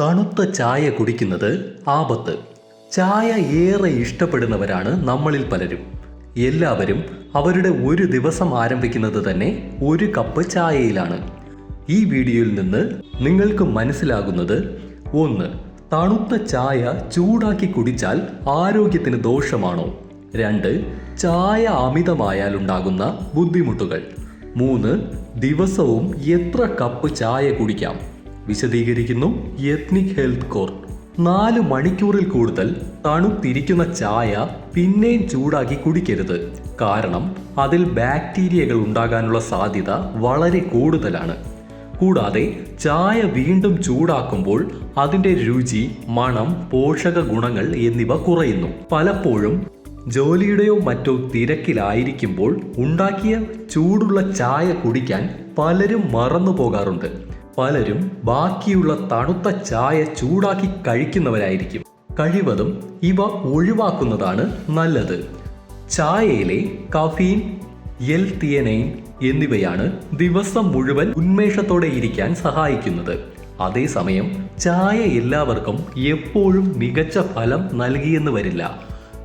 തണുത്ത ചായ കുടിക്കുന്നത് ആപത്ത്. ചായ ഏറെ ഇഷ്ടപ്പെടുന്നവരാണ് നമ്മളിൽ പലരും. എല്ലാവരും അവരുടെ ഒരു ദിവസം ആരംഭിക്കുന്നത് തന്നെ ഒരു കപ്പ് ചായയിലാണ്. ഈ വീഡിയോയിൽ നിന്ന് നിങ്ങൾക്ക് മനസ്സിലാകുന്നത് ഒന്ന് തണുത്ത ചായ ചൂടാക്കി കുടിച്ചാൽ ആരോഗ്യത്തിന് ദോഷമാണോ? രണ്ട് ചായ അമിതമായാൽ ഉണ്ടാകുന്ന ബുദ്ധിമുട്ടുകൾ. മൂന്ന് ദിവസവും എത്ര കപ്പ് ചായ കുടിക്കാം? വിശദീകരിക്കുന്നു എത്നിക് ഹെൽത്ത് കോർ നാല് മണിക്കൂറിൽ കൂടുതൽ തണുത്തിരിക്കുന്ന ചായ പിന്നെയും ചൂടാക്കി കുടിക്കരുത്. കാരണം അതിൽ ബാക്ടീരിയകൾ ഉണ്ടാകാനുള്ള സാധ്യത വളരെ കൂടുതലാണ്. കൂടാതെ ചായ വീണ്ടും ചൂടാക്കുമ്പോൾ അതിന്റെ രുചി മണം പോഷക ഗുണങ്ങൾ എന്നിവ കുറയുന്നു. പലപ്പോഴും ജോലിയുടെയോ മറ്റോ തിരക്കിലായിരിക്കുമ്പോൾ ഉണ്ടാക്കിയ ചൂടുള്ള ചായ കുടിക്കാൻ പലരും മറന്നു പോകാറുണ്ട്. പലരും ബാക്കിയുള്ള തണുത്ത ചായ ചൂടാക്കി കഴിക്കുന്നവരായിരിക്കും. കഴിവതും ഇവ ഒഴിവാക്കുന്നതാണ് നല്ലത്. ചായയിലെ കഫീൻ എൽ തിയനൈൻ എന്നിവയാണ് ദിവസം മുഴുവൻ ഉന്മേഷത്തോടെ ഇരിക്കാൻ സഹായിക്കുന്നത്. അതേസമയം ചായ എല്ലാവർക്കും എപ്പോഴും മികച്ച ഫലം നൽകിയെന്ന് വരില്ല.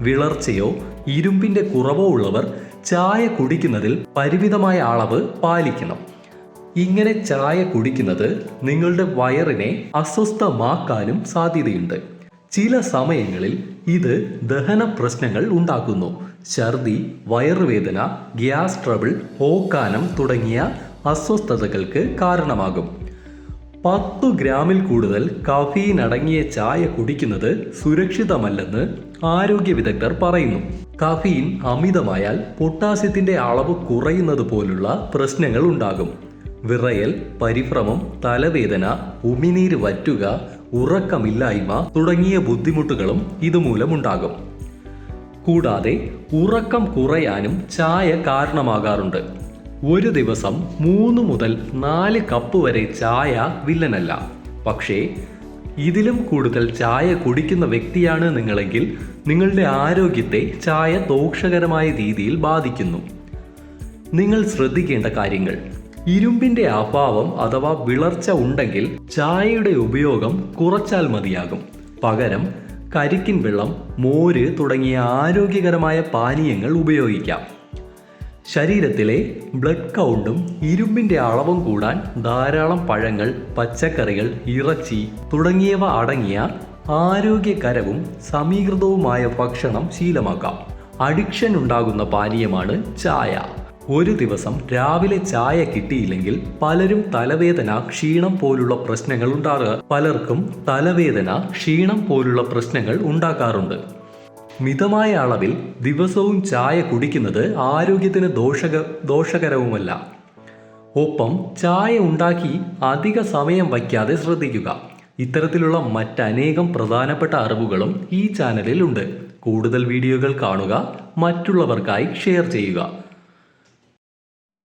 വിളർച്ചയോ ഇരുമ്പിന്റെ കുറവോ ഉള്ളവർ ചായ കുടിക്കുന്നതിൽ പരിമിതമായ അളവ് പാലിക്കണം. ഇങ്ങനെ ചായ കുടിക്കുന്നത് നിങ്ങളുടെ വയറിനെ അസ്വസ്ഥമാക്കാനും സാധ്യതയുണ്ട്. ചില സമയങ്ങളിൽ ഇത് ദഹന പ്രശ്നങ്ങൾ ഉണ്ടാക്കുന്നു. ഛർദി വയറുവേദന ഗ്യാസ് ട്രബിൾ ഓക്കാനം തുടങ്ങിയ അസ്വസ്ഥതകൾക്ക് കാരണമാകും. പത്തു ഗ്രാമിൽ കൂടുതൽ കഫീൻ അടങ്ങിയ ചായ കുടിക്കുന്നത് സുരക്ഷിതമല്ലെന്ന് ആരോഗ്യ വിദഗ്ധർ പറയുന്നു. കഫീൻ അമിതമായാൽ പൊട്ടാസ്യത്തിന്റെ അളവ് കുറയുന്നത് പോലുള്ള പ്രശ്നങ്ങൾ ഉണ്ടാകും. വിറയൽ പരിഭ്രമം തലവേദന ഉമിനീര് വറ്റുക ഉറക്കമില്ലായ്മ തുടങ്ങിയ ബുദ്ധിമുട്ടുകളും ഇതുമൂലമുണ്ടാകും. കൂടാതെ ഉറക്കം കുറയാനും ചായ കാരണമാകാറുണ്ട്. ഒരു ദിവസം മൂന്ന് മുതൽ നാല് കപ്പ് വരെ ചായ വില്ലനല്ല. പക്ഷേ ഇതിലും കൂടുതൽ ചായ കുടിക്കുന്ന വ്യക്തിയാണ് നിങ്ങളെങ്കിൽ നിങ്ങളുടെ ആരോഗ്യത്തെ ചായ ദോഷകരമായ രീതിയിൽ ബാധിക്കുന്നു. നിങ്ങൾ ശ്രദ്ധിക്കേണ്ട കാര്യങ്ങൾ. ഇരുമ്പിന്റെ അഭാവം അഥവാ വിളർച്ച ഉണ്ടെങ്കിൽ ചായയുടെ ഉപയോഗം കുറച്ചാൽ മതിയാകും. പകരം കരിക്കിൻ വെള്ളം മോര് തുടങ്ങിയ ആരോഗ്യകരമായ പാനീയങ്ങൾ ഉപയോഗിക്കാം. ശരീരത്തിലെ ബ്ലഡ് കൗണ്ടും ഇരുമ്പിന്റെ അളവും കൂടാൻ ധാരാളം പഴങ്ങൾ പച്ചക്കറികൾ ഇറച്ചി തുടങ്ങിയവ അടങ്ങിയ ആരോഗ്യകരവും സമീകൃതവുമായ ഭക്ഷണം ശീലമാക്കാം. അഡിക്ഷൻ ഉണ്ടാകുന്ന പാനീയമാണ് ചായ. ഒരു ദിവസം രാവിലെ ചായ കിട്ടിയില്ലെങ്കിൽ പലരും തലവേദന ക്ഷീണം പോലുള്ള പ്രശ്നങ്ങൾ ഉണ്ടാകുക പലർക്കും തലവേദന ക്ഷീണം പോലുള്ള പ്രശ്നങ്ങൾ ഉണ്ടാക്കാറുണ്ട് മിതമായ അളവിൽ ദിവസവും ചായ കുടിക്കുന്നത് ആരോഗ്യത്തിന് ദോഷക ദോഷകരവുമല്ല. ഒപ്പം ചായ ഉണ്ടാക്കി അധിക സമയം വയ്ക്കാതെ ശ്രദ്ധിക്കുക. ഇത്തരത്തിലുള്ള മറ്റനേകം പ്രധാനപ്പെട്ട അറിവുകളും ഈ ചാനലിൽ ഉണ്ട് കൂടുതൽ വീഡിയോകൾ കാണുക മറ്റുള്ളവർക്കായി ഷെയർ ചെയ്യുക.